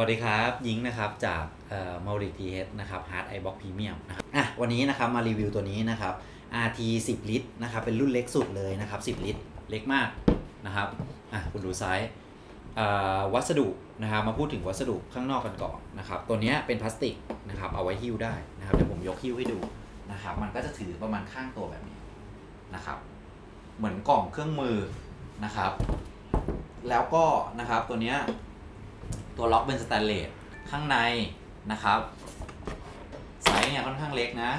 วัสดีครับยิงนะครับจากมัลติทีเอสนะครับ Hard i Box Premium นะครับอะวันนี้นะครับมารีวิวตัวนี้นะครับ RT 10 ลิตรนะครับเป็นรุ่นเล็กสุดเลยนะครับ 10 ลิตร เล็กมากนะครับอะคุณดูไซส์วัสดุนะครับมาพูดถึงวัสดุข้างนอกกันก่อนนะครับตัวนี้เป็นพลาสติกนะครับเอาไว้หิ้วได้นะครับเดี๋ยวผมยกหิ้วให้ดูนะครับมันก็จะถือประมาณข้างตัวแบบนี้นะครับเหมือนกล่องเครื่องมือนะครับ แล้วก็นะครับตัวนี้ ตัวล็อกเป็นสแตนเลสข้างในนะครับไซส์เนี่ยค่อนข้างเล็กนะ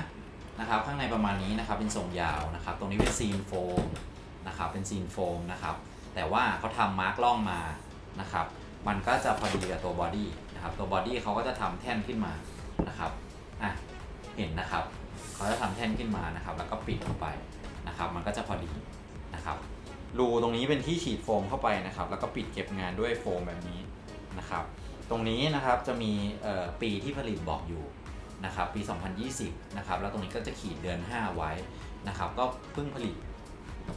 นะครับข้างในประมาณนี้นะครับเป็นทรงยาวนะครับ ตรงนี้เป็นซีนโฟมนะครับเป็นซีนโฟมนะครับ แต่ว่าเขาทำมาร์กล่องมานะครับ มันก็จะพอดีกับตัวบอดี้นะครับตัวบอดี้เขาก็จะทำแท่นขึ้นมานะครับอะเห็นนะครับเขาจะทำแท่นขึ้นมานะครับ แล้วก็ปิดลงไปนะครับ มันก็จะพอดีนะครับรูตรงนี้เป็นที่ฉีดโฟมเข้าไปนะครับ แล้วก็ปิดเก็บงานด้วยโฟมแบบนี้ นะครับ ตรงนี้นะครับจะมีปีที่ผลิตบอกอยู่นะครับปี 2020นะครับแล้วตรงนี้ก็จะขีดเดือน 5 ไว้นะครับก็เพิ่งผลิต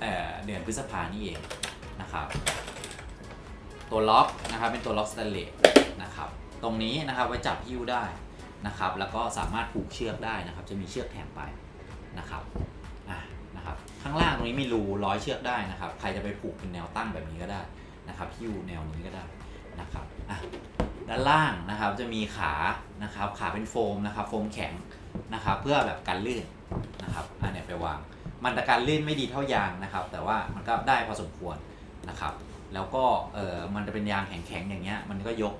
เเดือนพฤษภานี่เองนะครับตัวล็อกนะครับเป็นตัวล็อกสแตนเลสนะครับตรงนี้นะครับไว้จับหิ้วได้นะครับแล้วก็สามารถผูกเชือกได้นะครับ จะมีเชือกแถมไปนะครับนะครับข้างล่างตรงนี้มีรูร้อยเชือกได้นะครับ ใครจะไปผูกเป็นแนวตั้งแบบนี้ก็ได้นะครับหิ้วแนวนี้ก็ได้นะครับ ด้านล่างนะครับจะมีขานะครับขาเป็นโฟมนะครับโฟมแข็งนะครับเพื่อแบบกันลื่นนะครับอันนี้ไปวาง มันแต่การลื่นไม่ดีเท่ายางนะครับ แต่ว่ามันก็ได้พอสมควรนะครับ แล้วก็เออมันจะเป็นยางแข็งๆอย่างเงี้ยมันก็ยก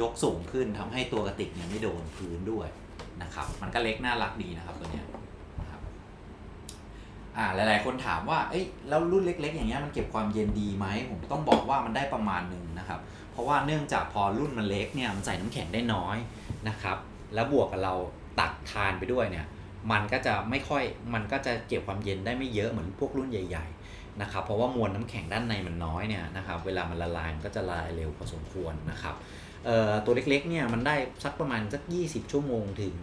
ยกสูงขึ้นทำให้ตัวกระติกเนี่ยไม่โดนพื้นด้วยนะครับ มันก็เล็กน่ารักดีนะครับตัวเนี้ย อ่าหลาย ๆ คนถามว่าเอ้ยแล้วรุ่นเล็ก ๆ อย่างเงี้ยมันเก็บความเย็นดีไหมผมต้องบอกว่ามันได้ประมาณหนึ่งนะครับ เพราะว่าเนื่องจากพอรุ่นมันเล็กเนี่ยมันใส่น้ำแข็งได้น้อยนะครับ แล้วบวกกับเราตักทานไปด้วยเนี่ยมันก็จะไม่ค่อยมันก็จะเก็บความเย็นได้ไม่เยอะเหมือนพวกรุ่นใหญ่ ๆ นะครับ เพราะว่ามวลน้ำแข็งด้านในมันน้อยเนี่ยนะครับเวลามันละลายมันก็จะละลายเร็วพอสมควรนะครับตัวเล็กๆเนี่ยมันได้สักประมาณสัก 20 ชั่วโมงถึง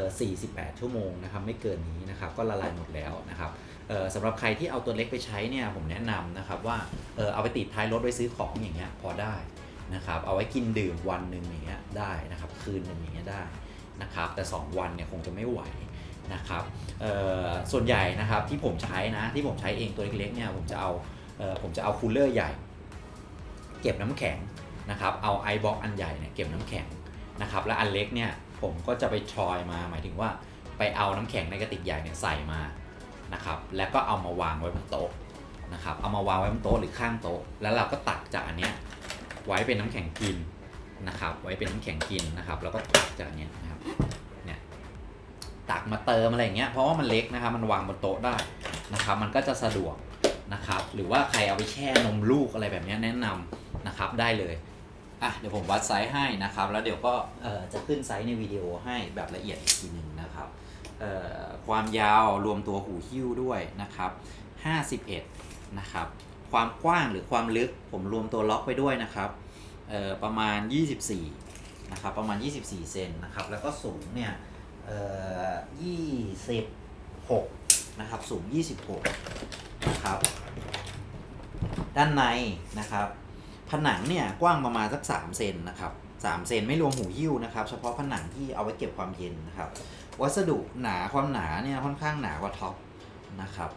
48 ชั่วโมงนะครับไม่เกินนี้นะครับก็ละลายหมดแล้วนะครับเอ่อสำหรับใครที่เอาตัวเล็กไปใช้เนี่ยผมแนะนำนะครับว่าเออเอาไปติดท้ายรถไว้ซื้อของอย่างเงี้ยพอได้นะครับเอาไว้กินดื่มวันหนึ่งอย่างเงี้ยได้นะครับคืนหนึ่งอย่างเงี้ยได้นะครับแต่ 2 วันเนี่ยคงจะไม่ไหวนะครับเอ่อส่วนใหญ่นะครับที่ผมใช้นะที่ผมใช้เองตัวเล็กๆเนี่ยผมจะเอาเอ่อผมจะเอาคูลเลอร์ใหญ่ เก็บน้ำแข็งนะครับเอาไอบ็อกอันใหญ่เนี่ยเก็บน้ำแข็งนะครับและอันเล็กเนี่ย ผมก็จะไปทรอยมา หมายถึงว่าไปเอาน้ำแข็งในกระติกใหญ่เนี่ยใส่มานะครับ แล้วก็เอามาวางไว้บนโต๊ะนะครับ เอามาวางไว้บนโต๊ะหรือข้างโต๊ะ แล้วเราก็ตักจากอันเนี้ยไว้เป็นน้ำแข็งกินนะครับ ไว้เป็นน้ำแข็งกินนะครับ แล้วก็ตักจากอันเนี้ยนะครับ เนี่ย ตักมาเติมอะไรอย่างเงี้ย เพราะว่ามันเล็กนะครับ มันวางบนโต๊ะได้นะครับ มันก็จะสะดวกนะครับ หรือว่าใครเอาไปแช่นมลูกอะไรแบบเนี้ยแนะนำนะครับ ได้เลย อะเดี๋ยวผมวัดไซส์ให้นะครับ แล้วเดี๋ยวก็เอ่อจะขึ้นไซส์ในวิดีโอให้แบบละเอียดอีกทีหนึ่งนะครับเอ่อความยาวรวมตัวหูหิ้วด้วยนะครับ 51 นะครับ ความกว้างหรือความลึกผมรวมตัวล็อกไปด้วยนะครับเอ่อประมาณ 24 นะครับ ประมาณ 24 เซนนะครับ แล้วก็สูงเนี่ยเอ่อ26 นะครับ สูง 26 นะครับ ด้านในนะครับ ผนังเนี่ยกว้างประมาณสัก3เซนนะครับ3เซนไม่รวมหูหิ้วนะครับ เฉพาะผนังที่เอาไว้เก็บความเย็นนะครับ วัสดุหนาความหนาเนี่ยค่อนข้างหนากว่าท็อปนะครับ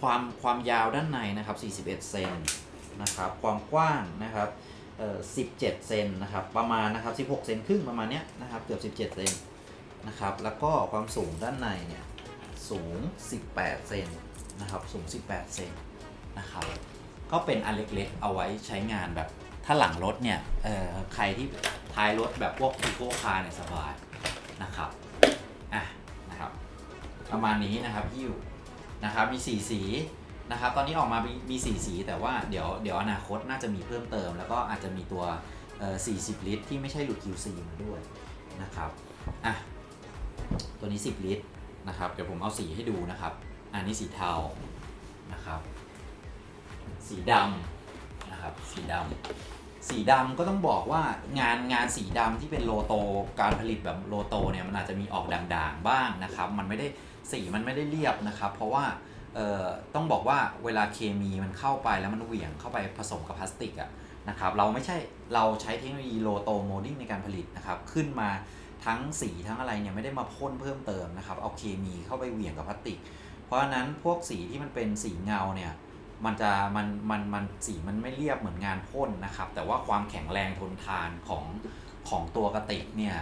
ความความยาวด้านในนะครับ 41 เซนนะครับ ความกว้างนะครับ17 เซนนะครับ ประมาณนะครับ 16 เซนครึ่งประมาณเนี้ยนะครับ เกือบ 17 เซนนะครับ แล้วก็ความสูงด้านในเนี่ยสูง 18 เซนนะครับ สูง 18 เซนนะครับ ก็เป็นอันเล็กๆ เอาไว้ใช้งานแบบถ้าหลังรถเนี่ยเอ่อใครที่ท้ายรถแบบพวกอีโกคาร์เนี่ยสบายนะครับอะนะครับ ประมาณนี้นะครับฮิ้วนะครับมีสีสีนะครับตอนนี้ออกมามีมีสีสีแต่ว่าเดี๋ยวเดี๋ยวอนาคตน่าจะมีเพิ่มเติม แล้วก็อาจจะมีตัว 40 ลิตร ที่ไม่ใช่หลุด QC มาด้วยนะครับอะตัวนี้ 10 ลิตรนะครับเดี๋ยวผมเอาสีให้ดูนะครับ อันนี้สีเทานะครับ สีดำนะครับสีดำสีดำก็ต้องบอกว่างานงานสีดำที่เป็นโลโตการผลิตแบบโลโตเนี่ยมันอาจจะมีออกด่างๆบ้างนะครับ มันไม่ได้สีมันไม่ได้เรียบนะครับ เพราะว่าต้องบอกว่าเวลาเคมีมันเข้าไปแล้วมันเหวี่ยงเข้าไปผสมกับพลาสติกอะ่ะนะครับเราไม่ใช่เราใช้เทคโนโลยีโลโตโมดิ้งในการผลิตนะครับขึ้นมาทั้งสีทั้งอะไรเนี่ยไม่ได้มาพ่นเพิ่มเติมนะครับเอาเคมีเข้าไปเหวี่ยงกับพลาสติก เพราะฉะนั้นพวกสีที่มันเป็นสีเงาเนี่ย มันจะมันมันมันสีมันไม่เรียบเหมือนงานพ่นนะครับ แต่ว่าความแข็งแรงทนทานของของตัวกระติกเนี่ย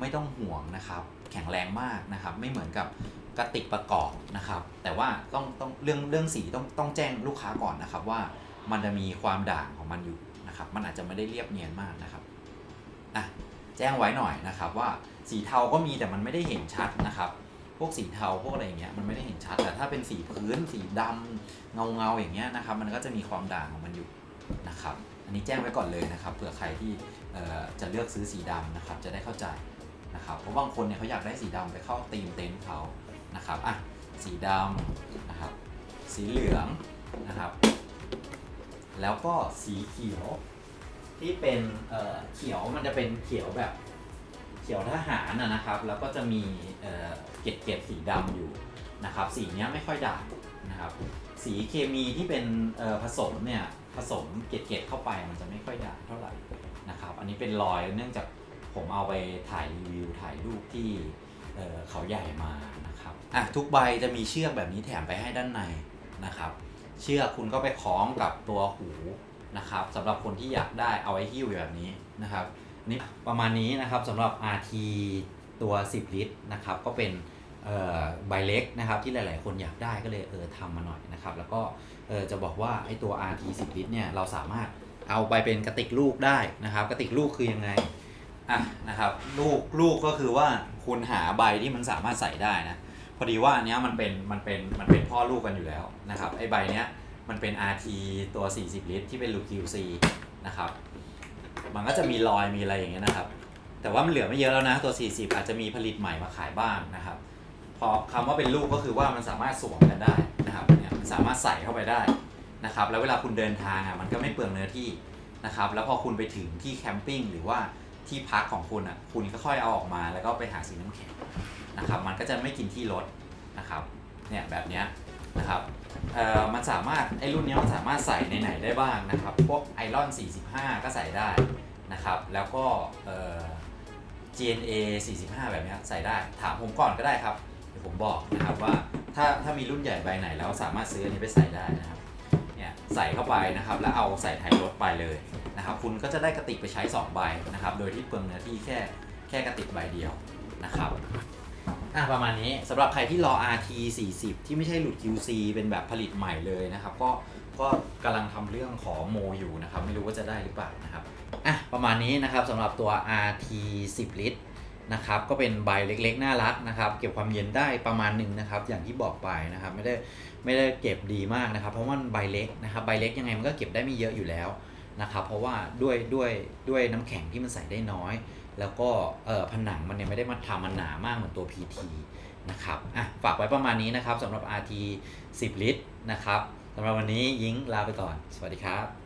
ไม่ต้องห่วงนะครับ แข็งแรงมากนะครับ ไม่เหมือนกับกระติกประกอบนะครับ แต่ว่าต้องต้องเรื่องเรื่องสีต้องต้องแจ้งลูกค้าก่อนนะครับ ว่ามันจะมีความด่างของมันอยู่นะครับ มันอาจจะไม่ได้เรียบเนียนมากนะครับอะแจ้งไว้หน่อยนะครับว่าสีเทาก็มีแต่มันไม่ได้เห็นชัดนะครับ พวกสีเทาพวกอะไรอย่างเงี้ยมันไม่ได้เห็นชัด แต่ถ้าเป็นสีพื้นสีดำเงาเงาๆอย่างเงี้ยนะครับ มันก็จะมีความด่างของมันอยู่นะครับ อันนี้แจ้งไว้ก่อนเลยนะครับเผื่อใครที่จะเลือกซื้อสีดำนะครับ จะได้เข้าใจนะครับเพราะบางคนเนี่ยเขาอยากได้สีดำไปเข้าธีมเต็นท์เขานะครับอะสีดำนะครับ สีเหลืองนะครับ แล้วก็สีเขียวที่เป็นเออเขียวมันจะเป็นเขียวแบบ เขียวทหารนะนะครับ แล้วก็จะมีเกล็ดเกล็ดสีดำอยู่นะครับ สีนี้ไม่ค่อยด่างนะครับ สีเคมีที่เป็นผสมเนี่ยผสมเกล็ดเกล็ดเข้าไปมันจะไม่ค่อยด่างเท่าไหร่นะครับ อันนี้เป็นรอยเนื่องจากผมเอาไปถ่ายรีวิวถ่ายรูปที่เอ่อเขาใหญ่มานะครับอะทุกใบจะมีเชือกแบบนี้แถมไปให้ด้านในนะครับ เชือกคุณก็ไปคล้องกับตัวหูนะครับสำหรับคนที่อยากได้เอาไว้หิ้วแบบนี้นะครับ นี่ประมาณนี้นะครับสำหรับ RT ตัว 10 ลิตรนะครับก็เป็นใบเล็กนะครับที่หลาย ๆ คนอยากได้ก็เลยเออทำมาหน่อยนะครับแล้วก็เออจะบอกว่าไอ้ตัว RT 10 ลิตรเนี่ยเราสามารถเอาไปเป็นกระติกลูกได้นะครับกระติกลูกคือยังไงอะนะครับลูกลูกก็คือว่าคุณหาใบที่มันสามารถใส่ได้นะพอดีว่าอันเนี้ยมันเป็นมันเป็นมันเป็นพ่อลูกกันอยู่แล้วนะครับไอ้ใบเนี้ยมันเป็น RT ตัว 40 ลิตร ที่เป็นลูก QC นะครับ มันก็จะมีรอยมีอะไรอย่างเงี้ยนะครับ แต่ว่ามันเหลือไม่เยอะแล้วนะตัว 40 อาจจะมีผลิตใหม่มาขายบ้างนะครับ พอคำว่าเป็นลูกก็คือว่ามันสามารถสวมกันได้นะครับเนี่ยมันสามารถใส่เข้าไปได้นะครับ แล้วเวลาคุณเดินทางอะมันก็ไม่เปลืองเนื้อที่นะครับ แล้วพอคุณไปถึงที่แคมปิ้งหรือว่าที่พักของคุณอะคุณก็ค่อยเอาออกมาแล้วก็ไปหาสีน้ำแข็งนะครับ มันก็จะไม่กินที่รถนะครับ เนี่ยแบบเนี้ยนะครับ เอ่อมันสามารถไอ้รุ่นนี้มันสามารถใส่ในไหนได้บ้างนะครับ พวกไอรอน 45 ก็ใส่ได้นะครับ แล้วก็เอ่อ GNA 45 แบบนี้ใส่ได้ถามผมก่อนก็ได้ครับเดี๋ยวผมบอกนะครับว่าถ้าถ้ามีรุ่นใหญ่ใบไหนแล้วสามารถซื้ออันนี้ไปใส่ได้นะครับเนี่ยใส่เข้าไปนะครับแล้วเอาใส่ท้ายรถไปเลยนะครับคุณก็จะได้กระติกไปใช้2ใบนะครับโดยที่เปลืองเนื้อที่แค่แค่กระติกใบเดียวนะครับ อะประมาณนี้สำหรับใครที่รอ RT 40 ที่ไม่ใช่หลุด QC เป็นแบบผลิตใหม่เลยนะครับ ก็ก็กำลังทำเรื่องขอโมอยู่นะครับ ไม่รู้ว่าจะได้หรือเปล่านะครับอะประมาณนี้นะครับสำหรับตัว RT 10 ลิตรนะครับก็เป็นใบเล็กๆ น่ารักนะครับ เก็บความเย็นได้ประมาณหนึ่งนะครับ อย่างที่บอกไปนะครับ ไม่ได้ไม่ได้เก็บดีมากนะครับ เพราะว่ามันใบเล็กนะครับ ใบเล็กยังไงมันก็เก็บได้ไม่เยอะอยู่แล้วนะครับ เพราะว่าด้วยด้วยด้วยน้ำแข็งที่มันใส่ได้น้อย แล้วก็เอ่อผนังมันเนี่ยไม่ได้มาทำมันหนามากเหมือนตัว PT นะครับอะฝากไว้ประมาณนี้นะครับสำหรับ RT 10 ลิตรนะครับสำหรับวันนี้ยิงลาไปก่อน สวัสดีครับ